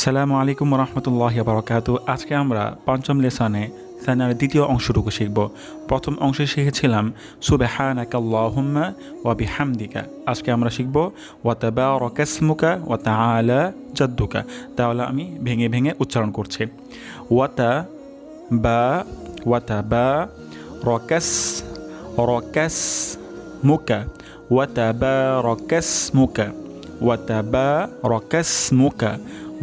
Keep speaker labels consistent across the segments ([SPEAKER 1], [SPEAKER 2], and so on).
[SPEAKER 1] সালামু আলাইকুম রহমতুল্লাহ বরকাত আজকে আমরা পঞ্চম লেসানে সানার দ্বিতীয় অংশটুকু শিখব। প্রথম অংশে শিখেছিলাম সুবে সুবেহানাকাল্লাহম্মা ওয়াবি হামদিকা আজকে আমরা শিখব ওয়াতাবা রকাসমুকা ওয়াতা আলা জাদ্দুকা। তাহলে আমি ভেঙে ভেঙে উচ্চারণ করছি। ওয়াতা বা ওয়াতা বা রকাস রকাস মুকা ওয়াতাবা রকাস মুকা ওয়াতাবা রকাস মুকা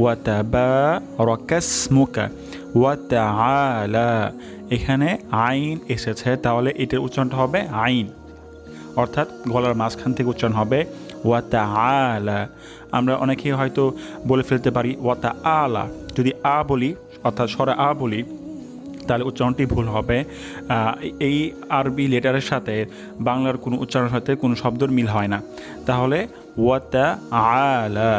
[SPEAKER 1] ওয়াতাবারকাসমুকা, ওয়াতাআলা। এখানে আইন এসেছে, তাহলে এটার উচ্চারণটা হবে আইন। অর্থাৎ গলার মাঝখান থেকে উচ্চারণ হবে ওয়াতা আলা আমরা অনেকেই হয়তো বলে ফেলতে পারি ওয়াতা আলা যদি আ বলি, অর্থাৎ সরা আ বলি, তাহলে উচ্চারণটি ভুল হবে। এই আরবি লেটারের সাথে বাংলার কোনো উচ্চারণ সাথে কোনো শব্দর মিল হয় না। তাহলে ওয়াতা আলা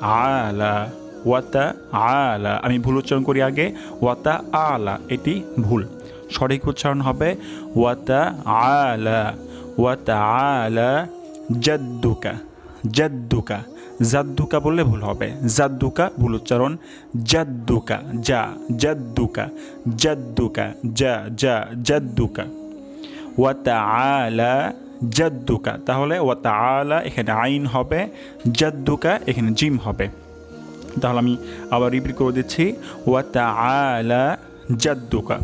[SPEAKER 1] আলা। ওয়াতা আলা। আমি ভুল উচ্চারণ করি আগে। ওয়াতা আলা, এটি ভুল। সঠিক উচ্চারণ হবে ওয়াতা আলা। ওয়াতা আলা জাদ্দুকা। জাদ্দুকা। জাদ্দুকা বললে ভুল হবে। জাদ্দুকা, ভুল উচ্চারণ। জাদ্দুকা, যা, জাদ্দুকা। জাদ্দুকা, যা যা, জাদ্দুকা। ওয়াতা আলা জাদ্দুকা। তাহলে ওয়াতা আলা, এখানে আইন হবে। জাদ্দুকা, এখানে জিম হবে। তাহলে আমি আবার রিপিট করে দিচ্ছি। ওয়াতাআলা জাদ্দুকা।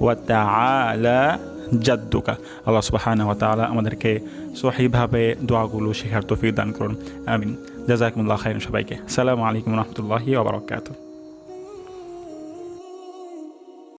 [SPEAKER 1] ওয়াতাআলা জাদ্দুকা। আল্লাহ সুবহানাহু ওয়া তাআলা আমাদেরকে সহিভাবে দোয়াগুলো শেখার তৌফিক দান করুন। আমিন। জাযাকুমুল্লাহ খাইরান সবাইকে। আসসালামু আলাইকুম রাহমাতুল্লাহি ওয়া বারাকাতুহু।